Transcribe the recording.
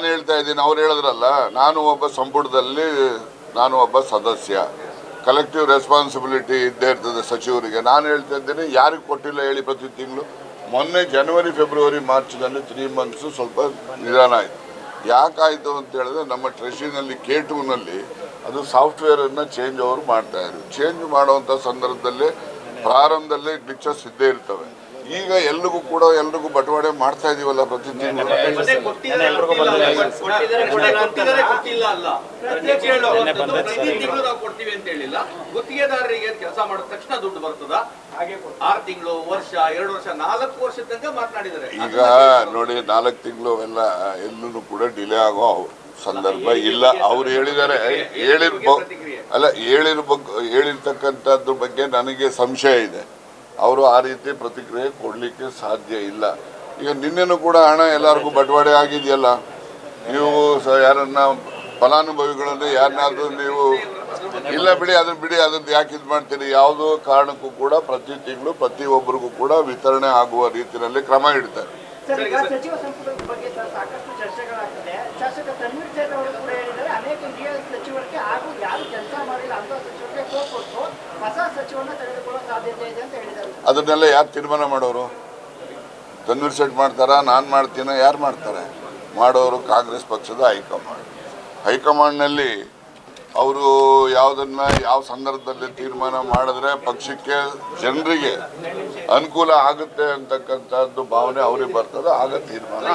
ನಾನು ಹೇಳ್ತಾ ಇದ್ದೀನಿ, ಅವ್ರು ಹೇಳಿದ್ರಲ್ಲ, ನಾನು ಒಬ್ಬ ಸಂಪುಟದಲ್ಲಿ, ನಾನು ಒಬ್ಬ ಸದಸ್ಯ. ಕಲೆಕ್ಟಿವ್ ರೆಸ್ಪಾನ್ಸಿಬಿಲಿಟಿ ಇದ್ದೇ ಇರ್ತದೆ ಸಚಿವರಿಗೆ. ನಾನು ಹೇಳ್ತಾ ಇದ್ದೀನಿ, ಯಾರಿಗೆ ಕೊಟ್ಟಿಲ್ಲ ಹೇಳಿ ಪ್ರತಿ ತಿಂಗಳು? ಮೊನ್ನೆ ಜನವರಿ ಫೆಬ್ರವರಿ ಮಾರ್ಚ್ನಲ್ಲಿ ತ್ರೀ ಮಂತ್ಸು ಸ್ವಲ್ಪ ನಿಧಾನ ಆಯಿತು. ಯಾಕಾಯಿತು ಅಂತ ಹೇಳಿದ್ರೆ, ನಮ್ಮ ಟ್ರೆಷರಿನಲ್ಲಿ ಕೆ ಟೂನಲ್ಲಿ ಅದು ಸಾಫ್ಟ್ವೇರನ್ನು ಚೇಂಜ್ ಅವರು ಮಾಡ್ತಾ ಇದ್ರು. ಚೇಂಜ್ ಮಾಡುವಂಥ ಸಂದರ್ಭದಲ್ಲಿ ಪ್ರಾರಂಭದಲ್ಲಿ ಗ್ಲಿಚಸ್ ಇದ್ದೇ ಇರ್ತವೆ. ಈಗ ಎಲ್ರಿಗೂ ಕೂಡ ಎಲ್ರಿಗೂ ಬಟವಾಡೆ ಮಾಡ್ತಾ ಇದೀವಲ್ಲ ಪ್ರತಿ ಗುತ್ತಿಗೆದಾರರಿಗೆ ಕೆಲಸ ಮಾಡಿದ ತಕ್ಷಣ ದುಡ್ಡು ಬರ್ತದ ಆರು ತಿಂಗಳು ವರ್ಷ ಎರಡು ವರ್ಷ ನಾಲ್ಕು ವರ್ಷ ತನಕ ಮಾತನಾಡಿದ್ದಾರೆ ಈಗ ನೋಡಿ ನಾಲ್ಕು ತಿಂಗಳು ಅವೆಲ್ಲ ಎಲ್ಲೂ ಕೂಡ ಡಿಲೇ ಆಗೋ ಸಂದರ್ಭ ಇಲ್ಲ ಅವ್ರು ಹೇಳಿದ್ದಾರೆ ಹೇಳಿರ್ಬೋ ಅಲ್ಲ ಹೇಳಿರ್ಬೇಕು ಹೇಳಿರ್ತಕ್ಕಂಥದ್ದು ಬಗ್ಗೆ ನನಗೆ ಸಂಶಯ ಇದೆ ಅವರು ಆ ರೀತಿ ಪ್ರತಿಕ್ರಿಯೆ ಕೊಡಲಿಕ್ಕೆ ಸಾಧ್ಯ ಇಲ್ಲ. ಈಗ ನಿನ್ನೆನೂ ಕೂಡ ಹಣ ಎಲ್ಲರಿಗೂ ಬಟವಾಡೆ ಆಗಿದೆಯಲ್ಲ? ನೀವು ಯಾರನ್ನ ಫಲಾನುಭವಿಗಳನ್ನು ಯಾರನ್ನಾದ್ರೂ ನೀವು ಇಲ್ಲ ಬಿಡಿ ಅದನ್ನ ಬಿಡಿ ಅದನ್ನ ಯಾಕೆ ಇದು ಮಾಡ್ತೀರಿ? ಯಾವುದೋ ಕಾರಣಕ್ಕೂ ಕೂಡ ಪ್ರತಿ ತಿಂಗಳು ಪ್ರತಿಯೊಬ್ಬರಿಗೂ ಕೂಡ ವಿತರಣೆ ಆಗುವ ರೀತಿಯಲ್ಲಿ ಕ್ರಮ ಕೊಟ್ಟು ಹೊಸ ಸಚಿವರನ್ನ ತೆಗೆದುಕೊಳ್ಳೋ ಸಾಧ್ಯತೆ ಇದೆ ಅಂತ ಅದನ್ನೆಲ್ಲ ಯಾರು ತೀರ್ಮಾನ ಮಾಡೋರು? ತನ್ವೀರ್ ಸೆಟ್ ಮಾಡ್ತಾರಾ? ನಾನು ಮಾಡ್ತೀನ? ಯಾರು ಮಾಡ್ತಾರೆ? ಮಾಡೋರು ಕಾಂಗ್ರೆಸ್ ಪಕ್ಷದ ಹೈಕಮಾಂಡ್. ಹೈಕಮಾಂಡ್ನಲ್ಲಿ ಅವರು ಯಾವುದನ್ನ ಯಾವ ಸಂದರ್ಭದಲ್ಲಿ ತೀರ್ಮಾನ ಮಾಡಿದ್ರೆ ಪಕ್ಷಕ್ಕೆ ಜನರಿಗೆ ಅನುಕೂಲ ಆಗುತ್ತೆ ಅಂತಕ್ಕಂಥದ್ದು ಭಾವನೆ ಅವ್ರಿಗೆ ಬರ್ತದೆ. ಆಗ ತೀರ್ಮಾನ